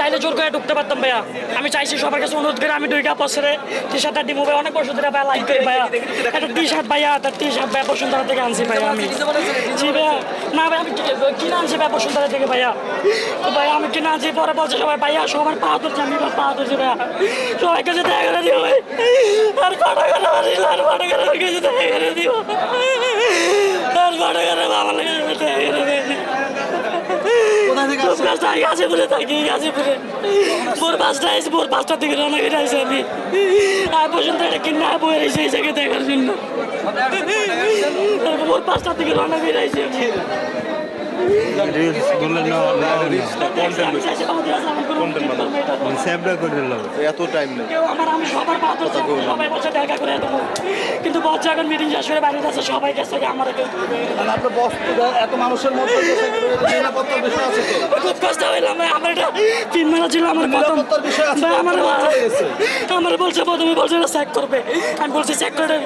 চাইলে জোর করে ঢুকতে পারতাম ভাইয়া। আমি চাইছি সবার কাছে অনুরোধ করে আমি দুই কাপ বছরে টি শার্টটা ডিমো ভাই অনেক বছর ধরে ভাইয়া লাইক করি ভাইয়া। একটা টি শার্ট ভাইয়া, তার টি শার্ট ভাইয়া বসুন্ধরা থেকে আনছি ভাইয়া আমি। জি ভাইয়া। না ভাই আমি কিনে আনছি ভাইয়া বসুন্ধরা থেকে ভাইয়া। তো ভাইয়া, আমি কিনে আনছি, পরে বলছে সবাই, ভাইয়া, সবার পা ধরছে, আমি পা ধরছি ভাইয়া। সবাই কাছে দেখা করে দিও ভাই। আর পাটা করে আর করে দেখা করে দিও। আর করে লাগে দেখা করে দিও কোথা থেকে আসছেন? গাছটা গাছিপুরে থাকি গাছিপুরে ভোর পাঁচটা আইসি ভোর পাঁচটার দিকে রওনা করে আইসি আমি। আর পর্যন্ত এটা কিনে বয়ে রয়েছে এই জায়গায় দেখার জন্য। ভোর পাঁচটার দিকে রওনা করে আইসি আমি। রিলস বললে না আমি চাইছি সেভটা করে দিলাম। এত টাইম নেই। কেউ আমার আমি সবার পাথর সবাই বলছে দেখা করে দেবো। কিন্তু বস এখন মিটিং শেষ করে বাইরে আছে সবাই কাছে আমার কেউ মানে আপনার বস এত মানুষের মধ্যে নিরাপত্তার বিষয় আছে তো। খুব কষ্ট হইলাম আমার এটা তিন মেলা ছিল আমার প্রথম আমার হয়ে গেছে। আমার বলছে প্রথমে বলছে চেক করবে। আমি বলছি চেক করে